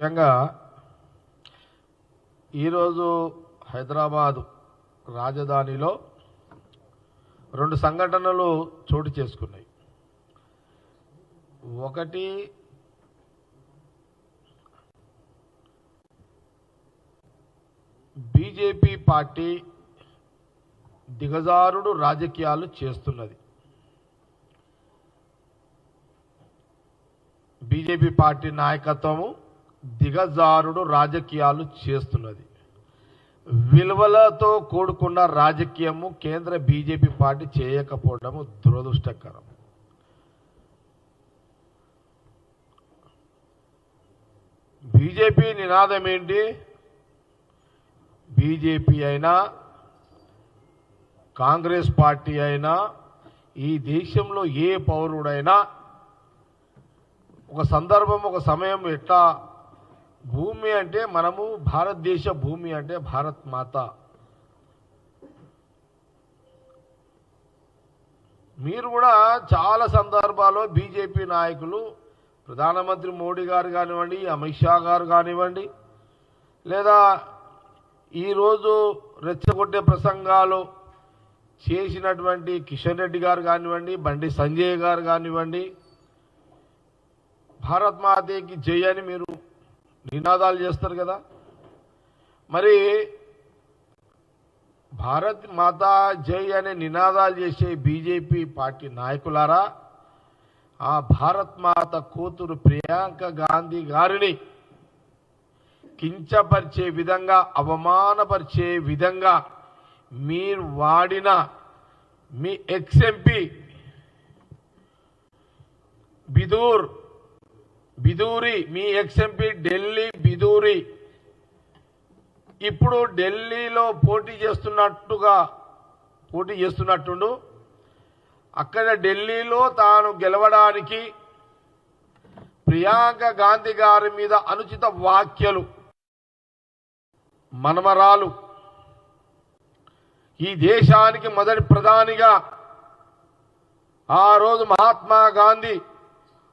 ముఖ్యంగా ఈరోజు హైదరాబాదు రాజధానిలో రెండు సంఘటనలు చోటు చేసుకున్నాయి. ఒకటి బీజేపీ పార్టీ దిగజారుడు రాజకీయాలు చేస్తున్నది. బీజేపీ పార్టీ నాయకత్వము దిగజారుడు రాజకీయాలు చేస్తున్నది. విలువలతో కూడుకున్న రాజకీయము కేంద్ర బీజేపీ పార్టీ చేయకపోవడము దురదృష్టకరం. బీజేపీ నినాదం ఏంటి? బీజేపీ అయినా కాంగ్రెస్ పార్టీ అయినా ఈ దేశంలో ఏ పౌరుడైనా ఒక సందర్భం ఒక సమయం ఎట్లా భూమి అంటే మనము భారతదేశ భూమి అంటే భారత్ మాత. మీరు కూడా చాలా సందర్భాల్లో బీజేపీ నాయకులు ప్రధానమంత్రి మోడీ గారు కానివ్వండి అమిత్ షా గారు కానివ్వండి లేదా ఈరోజు రెచ్చగొట్టే ప్రసంగాలు చేసినటువంటి కిషన్ రెడ్డి గారు కానివ్వండి బండి సంజయ్ గారు కానివ్వండి భారత్ మాతకి జై అని మీరు నినాదాలు చేస్తారు కదా. మరి భారత్ మాతా జై అనే నినాదాలు చేసే బీజేపీ పార్టీ నాయకులారా ఆ భారత్ మాత కూతురు ప్రియాంక గాంధీ గారిని కించపరిచే విధంగా అవమానపరిచే విధంగా మీరు వాడిన మీ ఎక్స్ఎంపీ బిదూర్ బిదూరి మీ ఎక్స్ఎంపీ ఢిల్లీ బిదూరి ఇప్పుడు ఢిల్లీలో పోటీ చేస్తున్నట్టుగా పోటీ చేస్తున్నట్టుండు. అక్కడ ఢిల్లీలో తాను గెలవడానికి ప్రియాంక గాంధీ గారి మీద అనుచిత వ్యాఖ్యలు మనమరాలు. ఈ దేశానికి మొదటి ప్రధానిగా ఆ రోజు మహాత్మా గాంధీ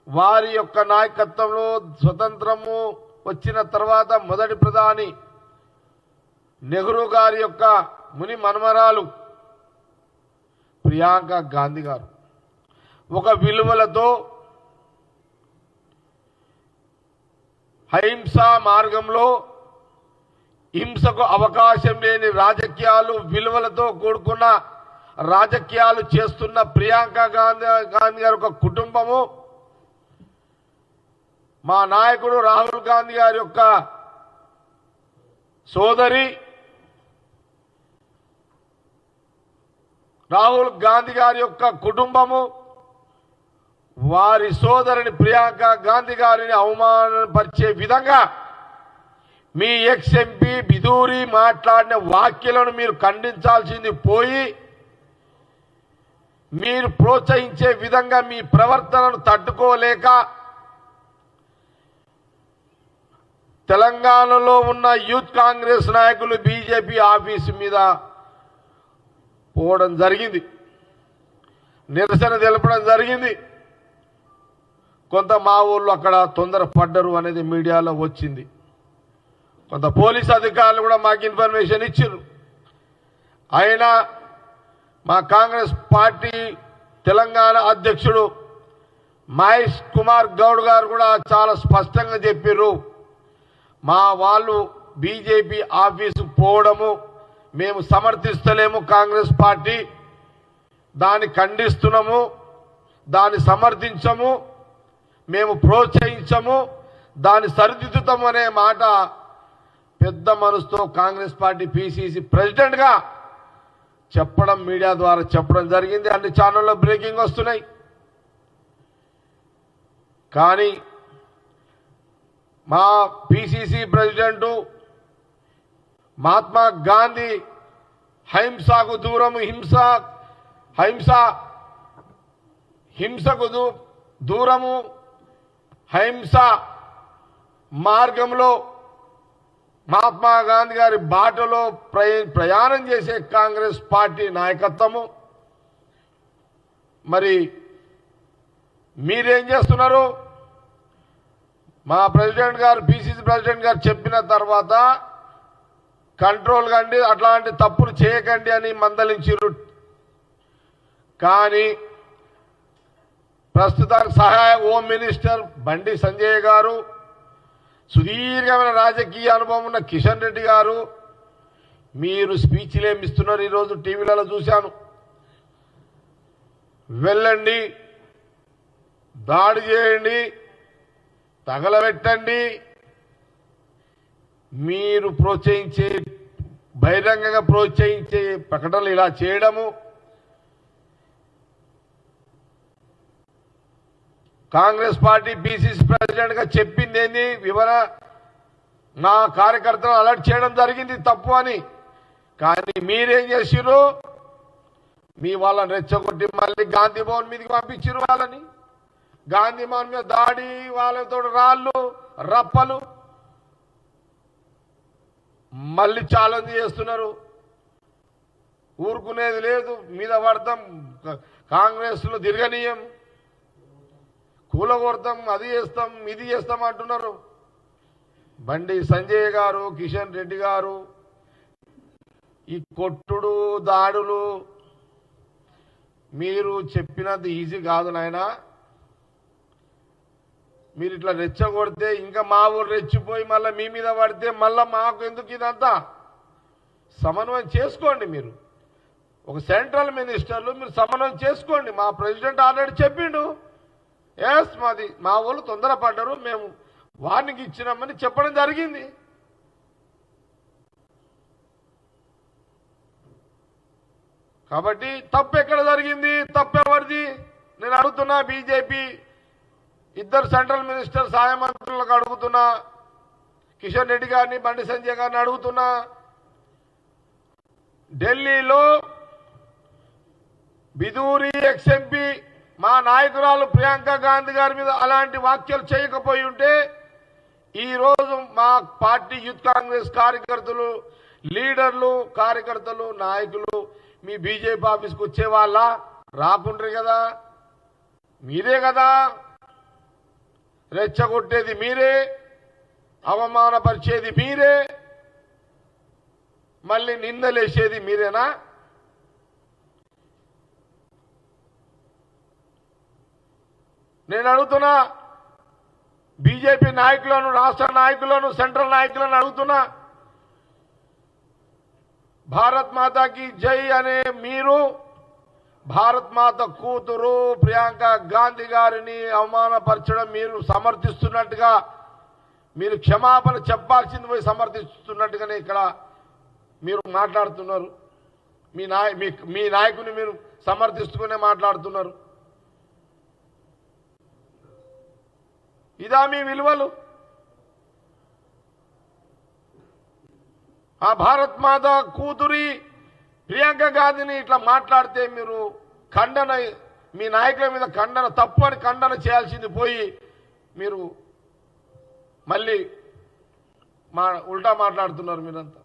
వారి యొక్క నాయకత్వంలో స్వతంత్రము వచ్చిన తర్వాత మొదటి ప్రధాని నెహ్రూ గారి యొక్క ముని మనమరాలు ప్రియాంక గాంధీ గారు. ఒక విలువలతో అహింసా మార్గంలో హింసకు అవకాశం లేని రాజకీయాలు విలువలతో కూడుకున్న రాజకీయాలు చేస్తున్న ప్రియాంక గాంధీ గాంధీ గారి ఒక కుటుంబము మా నాయకుడు రాహుల్ గాంధీ గారి యొక్క సోదరి రాహుల్ గాంధీ గారి యొక్క కుటుంబము వారి సోదరుని ప్రియాంక గాంధీ గారిని అవమానపరిచే విధంగా మీ ఎక్స్ ఎంపీ బిదూరి మాట్లాడిన వాక్యలను మీరు ఖండించాల్సింది పోయి మీరు ప్రోత్సహించే విధంగా మీ ప్రవర్తనను తట్టుకోలేక తెలంగాణలో ఉన్న యూత్ కాంగ్రెస్ నాయకులు బీజేపీ ఆఫీసు మీద పోవడం జరిగింది. నిరసన తెలపడం జరిగింది. కొంత మా ఊళ్ళో అక్కడ తొందరపడ్డరు అనేది మీడియాలో వచ్చింది. కొంత పోలీస్ అధికారులు కూడా మాకు ఇన్ఫర్మేషన్ ఇచ్చారు అయినా మా కాంగ్రెస్ పార్టీ తెలంగాణ అధ్యక్షుడు మహేష్ కుమార్ గౌడ్ గారు కూడా చాలా స్పష్టంగా చెప్పారు మా వాళ్ళు బీజేపీ ఆఫీసు పోవడము మేము సమర్థిస్తలేము కాంగ్రెస్ పార్టీ. దాన్ని ఖండిస్తున్నాము దాన్ని సమర్థించము మేము ప్రోత్సహించము దాన్ని సరిదిద్దుతాము అనే మాట పెద్ద మనసుతో కాంగ్రెస్ పార్టీ పిసిసి ప్రెసిడెంట్గా చెప్పడం మీడియా ద్వారా చెప్పడం జరిగింది. అన్ని ఛానల్లో బ్రేకింగ్ వస్తున్నాయి. కానీ మా పిసిసి ప్రెసిడెంటు మహాత్మా గాంధీ హింసకు దూరం హింస హింస హింసకు దూ దూరము హింస మార్గంలో మహాత్మా గాంధీ గారి బాటలో ప్రయ- ప్రయాణం చేసే కాంగ్రెస్ పార్టీ నాయకత్వము. మరి మీరేం చేస్తున్నారు? మా ప్రెసిడెంట్ గారు పిసిసి ప్రెసిడెంట్ గారు చెప్పిన తర్వాత కంట్రోల్ కండి అట్లాంటి తప్పులు చేయకండి అని మందలించారు కానీ ప్రస్తుతానికి సహాయ హోమ్ మినిస్టర్ బండి సంజయ్ గారు సుదీర్ఘమైన రాజకీయ అనుభవం ఉన్న కిషన్ రెడ్డి గారు మీరు స్పీచ్లు ఏమి ఇస్తున్నారు ఈరోజు టీవీలలో చూశాను. వెళ్ళండి దాడి చేయండి తగలబెట్టండి. మీరు ప్రోత్సహించే బహిరంగంగా ప్రోత్సహించే ప్రకటనలు ఇలా చేయడము. కాంగ్రెస్ పార్టీ బీసీసీ ప్రెసిడెంట్గా చెప్పింది ఏంది వివర నా కార్యకర్తలు అలర్ట్ చేయడం జరిగింది తప్పు అని. కానీ మీరేం చేసిర్రు? మీ వాళ్ళని రెచ్చగొట్టి మళ్ళీ గాంధీ భవన్ మీదకి పంపించారు వాళ్ళని. గాంధీ భవన్ మీద దాడి వాళ్ళతో రాళ్ళు రప్పలు. మళ్ళీ ఛాలెంజ్ చేస్తున్నారు. ఊరుకునేది లేదు మీద పడతాం కాంగ్రెస్లో తిరగనీయం. కూలగొడతాం అది చేస్తాం ఇది చేస్తాం అంటున్నారు. బండి సంజయ్ గారు కిషన్ రెడ్డి గారు ఈ కొట్టుడు దాడులు మీరు చెప్పినంత ఈజీ కాదు నాయనా. మీరు ఇట్లా రెచ్చగొడితే ఇంకా మా ఊరు రెచ్చిపోయి మళ్ళీ మీ మీద పడితే మళ్ళీ మాకు ఎందుకు ఇదంతా? సమన్వయం చేసుకోండి మీరు. ఒక సెంట్రల్ మినిస్టర్లు మీరు సమన్వయం చేసుకోండి. మా ప్రెసిడెంట్ ఆల్రెడీ చెప్పిండు. ఎస్ మాది మా వాళ్ళు తొందరపడ్డారు. మేము వార్నింగ్ ఇచ్చినామని చెప్పడం జరిగింది. కాబట్టి తప్పు ఎక్కడ జరిగింది? తప్పు ఎవరిది? నేను అడుగుతున్నా బీజేపీ ఇద్దరు సెంట్రల్ మినిస్టర్ సహాయ మంత్రులకు అడుగుతున్నా కిషన్ రెడ్డి గారిని బండి సంజయ్ గారిని అడుగుతున్నా. ఢిల్లీలో బిదూరి ఎక్స్ఎంపీ మా నాయకురాలు ప్రియాంక గాంధీ గారి మీద అలాంటి వ్యాఖ్యలు చేయకపోయి ఉంటే ఈరోజు మా పార్టీ యూత్ కాంగ్రెస్ కార్యకర్తలు లీడర్లు కార్యకర్తలు నాయకులు మీ బీజేపీ ఆఫీస్కి వచ్చే వాళ్ళ రాకుండ్రు కదా? మీరే కదా? రెచ్చగొట్టేది మీరే అవమానపరిచేది మీరే మళ్ళీ నిందలేసేది మీరేనా? నేను అడుగుతున్నా బీజేపీ నాయకులను రాష్ట్ర నాయకులను సెంట్రల్ నాయకులను అడుగుతున్నా భారత్ మాతాకి జై అనే మీరు భారత్ మాత కూతురు ప్రియాంక గాంధీ గారిని అవమానపరచడం మీరు సమర్థిస్తున్నట్టుగా మీరు క్షమాపణ చెప్పాల్సింది పోయి సమర్థిస్తున్నట్టుగానే ఇక్కడ మీరు మాట్లాడుతున్నారు. మీ నాయ మీ- మీ నాయకుని మీరు సమర్థిస్తూనే మాట్లాడుతున్నారు. ఇదా మీ విలువలు? ఆ భారత్ మాత కూతురి ప్రియాంక గాంధీని ఇట్లా మాట్లాడితే మీరు ఖండన మీ నాయకుల మీద ఖండన తప్పని ఖండన చేయాల్సింది పోయి మీరు మళ్ళీ మా ఉల్టా మాట్లాడుతున్నారు మీరంతా.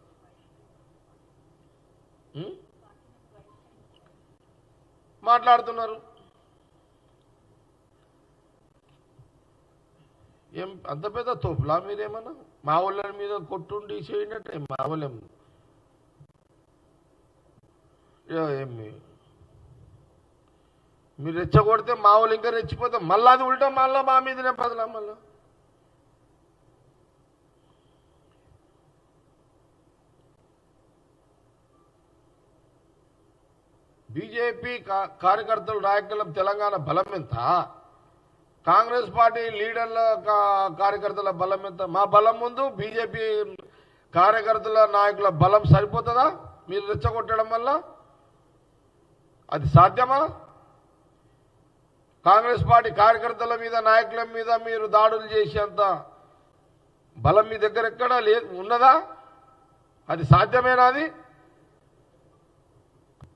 మాట్లాడుతున్నారు. ఏం అంత పెద్ద తోపులా మీరేమన్నా? మా వాళ్ళ మీద కొట్టుండి చేయనట్టే మా వాళ్ళేమో ఏ, మీరు రెచ్చగొడితే మా వాళ్ళు ఇంకా రెచ్చిపోతే మళ్ళా అది ఉల్టా మళ్ళా మా మీదనే పదలా మళ్ళా. బీజేపీ కా- కార్యకర్తలు నాయకుల తెలంగాణ బలం ఎంత? కాంగ్రెస్ పార్టీ లీడర్ల కా- కార్యకర్తల బలం ఎంత? మా బలం ముందు బీజేపీ కార్యకర్తల నాయకుల బలం సరిపోతుందా? మీరు రెచ్చగొట్టడం వల్ల? అది సాధ్యమా? కాంగ్రెస్ పార్టీ కార్యకర్తల మీద నాయకుల మీద మీరు దాడులు చేసేంత బలం మీ దగ్గర ఎక్కడా లేదు ఉన్నదా? అది సాధ్యమేనా అది?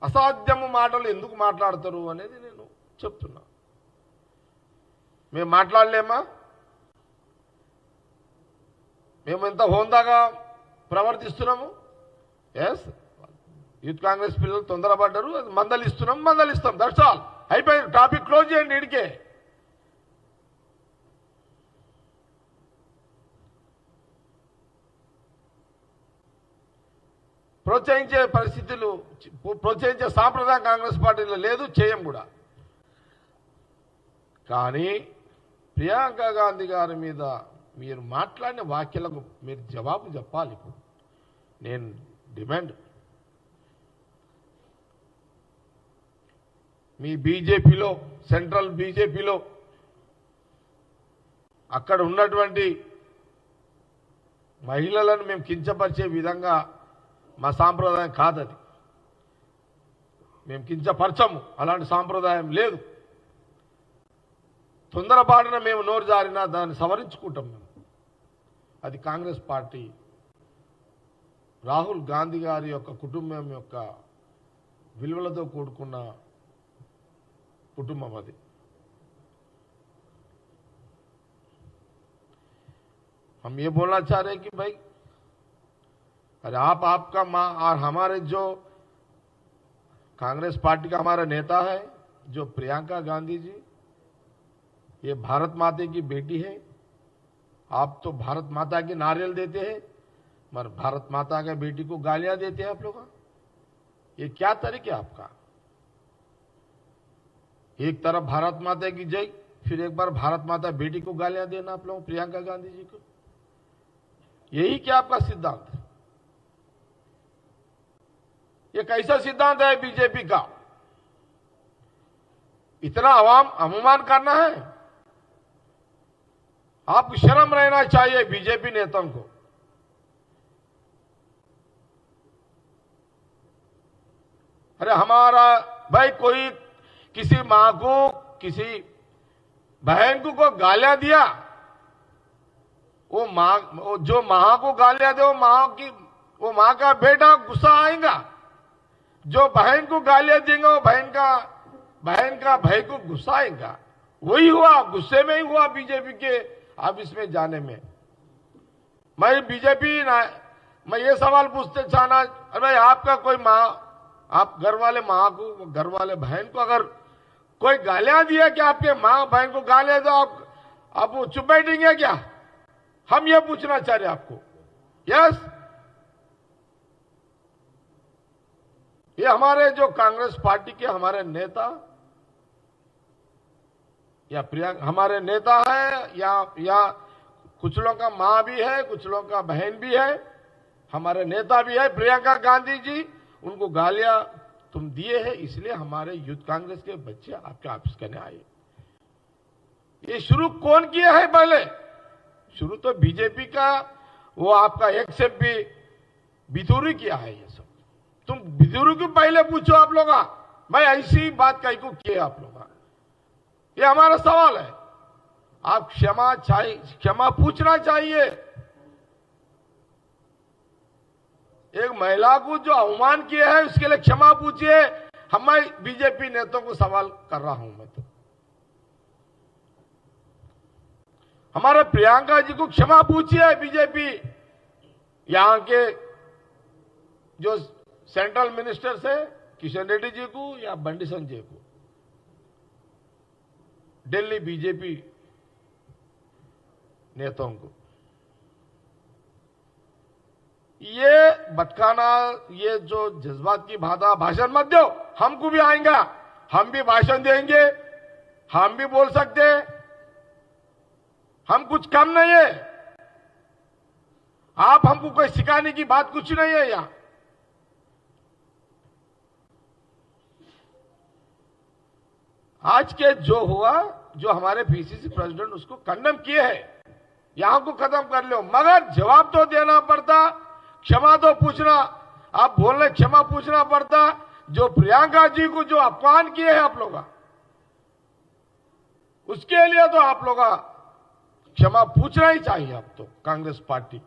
అసాధ్యము మాటలు ఎందుకు మాట్లాడతారు అనేది నేను చెప్తున్నా. మేము మాట్లాడలేమా? మేము ఎంత హోందాగా ప్రవర్తిస్తున్నాము? ఎస్ యూత్ కాంగ్రెస్ పిల్లలు తొందరపడ్డారు అది మందలిస్తున్నాం మందలిస్తాం. దట్స్ ఆల్ అయిపోయింది. టాపిక్ క్లోజ్ చేయండి ఇడికే. ప్రోత్సహించే పరిస్థితులు ప్రోత్సహించే సాంప్రదాయం కాంగ్రెస్ పార్టీలో లేదు చేయం కూడా. కానీ ప్రియాంక గాంధీ గారి మీద మీరు మాట్లాడిన వ్యాఖ్యలకు మీరు జవాబు చెప్పాలి ఇప్పుడు. నేను డిమాండ్ మీ బీజేపీలో సెంట్రల్ బీజేపీలో అక్కడ ఉన్నటువంటి మహిళలను మేము కించపరిచే విధంగా మా సాంప్రదాయం కాదది. మేము కించపరచము. అలాంటి సాంప్రదాయం లేదు. తొందరపాటున మేము నోరు జారినా దాన్ని సవరించుకుంటాం మేము. అది కాంగ్రెస్ పార్టీ. రాహుల్ గాంధీ గారి యొక్క కుటుంబం యొక్క విలువలతో కూడుకున్న కుటుంబం అది हम ये बोलना चाह रहे हैं कि भाई अरे आप आपका माँ और हमारे जो कांग्रेस पार्टी का हमारा नेता है जो प्रियंका गांधी जी ये भारत माता की बेटी है आप तो भारत माता की नारियल देते हैं मगर भारत माता के बेटी को गालियां देते हैं आप लोग ये क्या तरीके आपका एक तरफ़ भारत माता की जय, फिर एक बार भारत माता बेटी को गालियाँ देना आप लोग, प्रियंका गांधी जी को। यही क्या आपका सिद्धांत है? ये कैसा सिद्धांत है बीजेपी का? इतना आवाम अवमान करना है। आपको शर्म रहना चाहिए बीजेपी नेताओं को। अरे हमारा, भाई कोई किसी माँ को, किसी बहन को को गालियाँ दिया? वो माँ जो माँ को गालियाँ दे, वो माँ की, वो माँ का बेटा गुस्सा आएगा। जो बहन को गालियाँ देंगे, वो बहन का बहन का भाई को गुस्सा आएगा। वही हुआ, गुस्से में ही हुआ बीजेपी के अब इसमें जाने में। मैं बीजेपी ना, मैं ये सवाल पूछते चाहना, अरे आपका कोई माँ, आप घर वाले माँ को, घर वाले बहन को अगर कोई गालियाँ दिया कि आपके माँ बहन को गालियाँ दो? आप आप वो चुप बैठेंगे क्या? हम ये पूछना चाह रहे आपको। यस ये हमारे जो कांग्रेस पार्टी के हमारे नेता या प्रियंक हमारे नेता है, या या कुछ लोगों का माँ भी है, कुछ लोगों का बहन भी है, हमारे नेता भी है, प्रियंका गांधी जी, उनको गालियाँ तुम दिए हैं, इसलिए हमारे यूथ कांग्रेस के बच्चे आपके ऑफ़िस करने आए। ये शुरू कौन किया है पहले? शुरू तो बीजेपी का, वो आपका एक्सेप्ट भी पी किया है ये सब। तुम बिथूरी को पहले पूछो आप लोग। मैं ऐसी बात कहीं को किए आप लोग। ये हमारा सवाल है। आप क्षमा चाहिए क्षमा पूछना चाहिए। एक महिला को जो अवमान किया है, उसके लिए क्षमा पूछिए। हम बीजेपी नेताओं को सवाल कर रहा हूँ मैं तो। हमारे प्रियंका जी को क्षमा पूछिए बीजेपी। यहाँ के जो सेंट्रल मिनिस्टर से किशन रेड्डी जी को या बंडी संजय को। दिल्ली बीजेपी नेताओं को। ये भटकाना ये जो जज्बात की भाषा, भाषण मत दो। हमको भी आएगा। हम भी भाषण देंगे। हम भी बोल सकते। हम कुछ कम नहीं है। आप हमको कोई सिखाने की बात कुछ नहीं है यहाँ। आज के जो हुआ, जो हमारे पीसीसी प्रेसिडेंट उसको कंडम किए हैं। यहाँ को खत्म कर लो। मगर जवाब तो देना पड़ता। क्षमा तो पूछना आप बोलने क्षमा पूछना पड़ता जो प्रियंका जी को जो अपमान किए हैं आप लोग उसके लिए तो आप लोग क्षमा पूछना ही चाहिए अब तो कांग्रेस पार्टी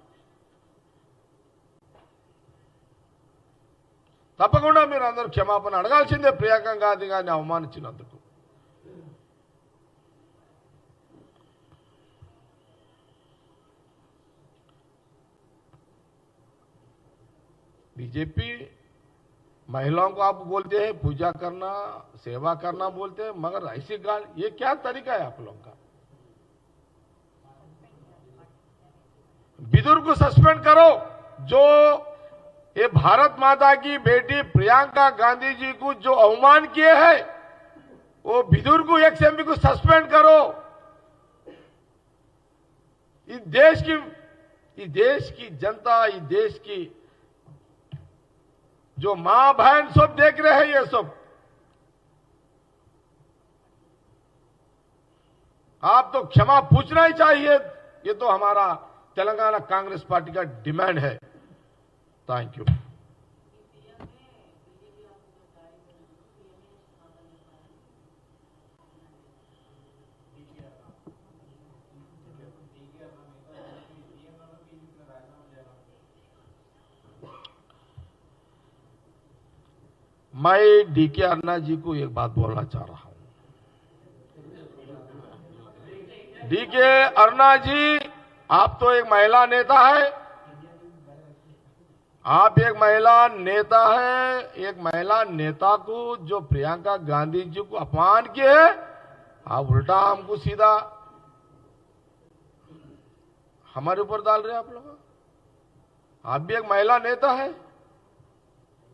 తప్పకుండా మీరు అందరూ క్షమాపణ అడగాల్సిందే ప్రియాంక గాంధీ గారిని అవమానించినందుకు बीजेपी महिलाओं को आप बोलते हैं, पूजा करना, सेवा करना बोलते हैं, मगर ऐसी गाल, ये क्या तरीका है आप लोगों का? बिदुर को सस्पेंड करो, जो ये भारत माता की बेटी प्रियंका गांधी जी को जो अवमान किए हैं, वो बिदुर को एक को सस्पेंड करो। इस देश की, इस देश की जनता, इस देश की जो माँ बहन सब देख रहे हैं ये सब। आप तो क्षमा पूछना ही चाहिए। ये तो हमारा तेलंगाना कांग्रेस पार्टी का डिमांड है। थैंक यू मैं डीके अन्ना जी को एक बात बोलना चाह रहा हूँ। डीके अन्ना जी, आप तो एक महिला नेता है। आप एक महिला नेता है, एक महिला नेता को जो प्रियंका गांधी जी को अपमान किए आप उल्टा हमको सीधा हमारे ऊपर डाल रहे आप लोग। आप भी एक महिला नेता है।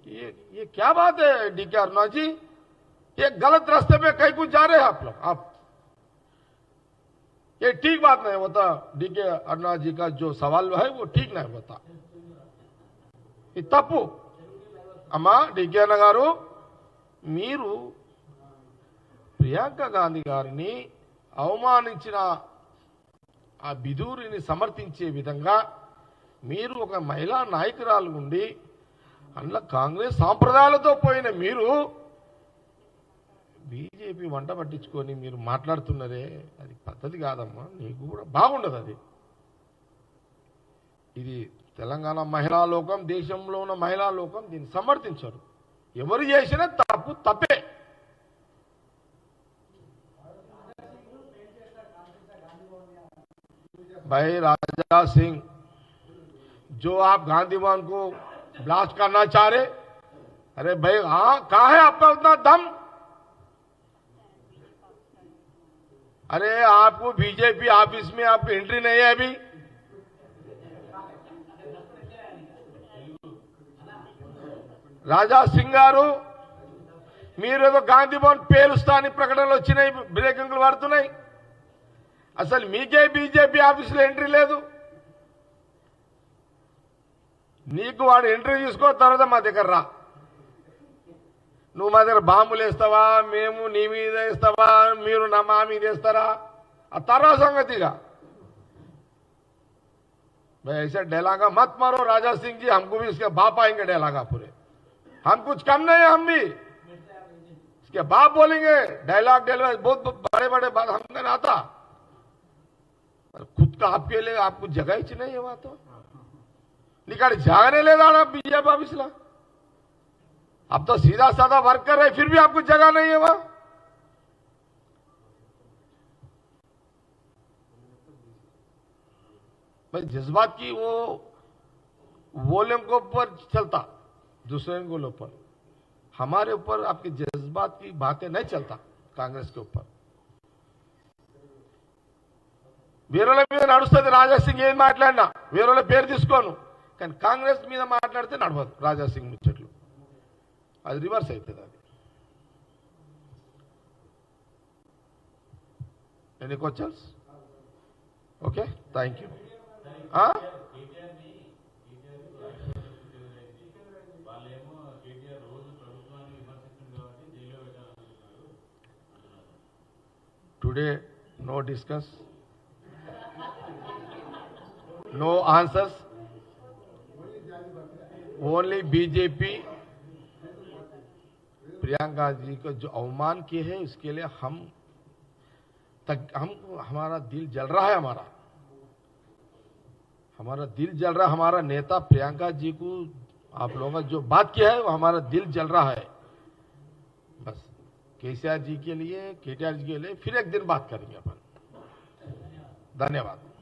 ये ये क्या बात है डीके अरुणा जी ये गलत रास्ते पे कहीं कुछ जा रहे हैं आप लोग आप ये ठीक बात नहीं होता डीके अरुणा जी का जो सवाल है वो ठीक नहीं होता ఇది తప్పు అమ్మా డికే అన్న గారు మీరు ప్రియాంక గాంధీ గారిని అవమానించిన ఆ బిదూరిని సమర్థించే విధంగా మీరు ఒక మహిళా నాయకురాలు ఉండి అందులో కాంగ్రెస్ సాంప్రదాయాలతో పోయిన మీరు బీజేపీ వంట పట్టించుకొని మీరు మాట్లాడుతున్నారే అది పద్ధతి కాదమ్మా నీకు కూడా బాగుండదు అది ఇది తెలంగాణ మహిళా లోకం దేశంలో ఉన్న మహిళా లోకం దీన్ని సమర్థించరు ఎవరు చేసినా తప్పు తప్పే भाई राजा सिंह जो आप गांधी भवन को ब्लास्ट करना चाह रहे अरे भाई हाँ कहा है आपका उतना दम अरे आपको बीजेपी ऑफिस में आपकी एंट्री नहीं है अभी రాజా సింగ్ గారు మీరేదో గాంధీ భవన్ పేలుస్తా అని ప్రకటనలు వచ్చినాయి బ్రేకింగ్లు పడుతున్నాయి అసలు మీకే బీజేపీ ఆఫీసులో ఎంట్రీ లేదు నీకు వాడు ఎంట్రీ తీసుకో తర్వాత మా దగ్గర రా నువ్వు మా దగ్గర బాంబులు వేస్తావా మేము నీ మీద వేస్తావా మీరు నా మా మీద వేస్తారా ఆ తర్వాత సంగతిగా भाई ऐसे डेलागा मत मारो राजा सिंह जी हमको भी इसके बाप आएंगे डेलागा पूरे हम कुछ कम नहीं है हम भी इसके बाप बोलेंगे डायलॉग डायलॉग बहुत बड़े बड़े बात हमको नहीं आता पर खुद का आपके लिए आपको जगह ही नहीं है वहां तो निकाल जागने ले जाना बीजेपी ऑफिसला अब तो सीधा साधा वर्कर है फिर भी आपको जगह नहीं है वहां भाई जज्बात की वो वॉल्यूम के ऊपर चलता दूसरे के ऊपर हमारे ऊपर आपके जज्बात की बातें नहीं चलता కాంగ్రెస్ के ऊपर వీరుల మీద నడుస్తుంది రాజాసింగ్ ఏం మాట్లాడినా వీరుల పేరు తీసుకోను కానీ కాంగ్రెస్ మీద మాట్లాడితే నడవదు రాజాసింగ్ ముచ్చట్లు అది రివర్స్ అవుతుంది అది any questions okay thank you today no discuss no answers only BJP Priyanka ji को जो अवमान किए हैं उसके लिए हम तक, हम, हमारा दिल जल रहा है हमारा। हमारा दिल जल रहा है, हमारा नेता प्रियंका जी को आप लोगों ने जो बात किया है, वो हमारा दिल जल रहा है। बस, केसीआर जी के लिए, केटीआर जी के लिए फिर एक दिन बात करेंगे अपन। धन्यवाद।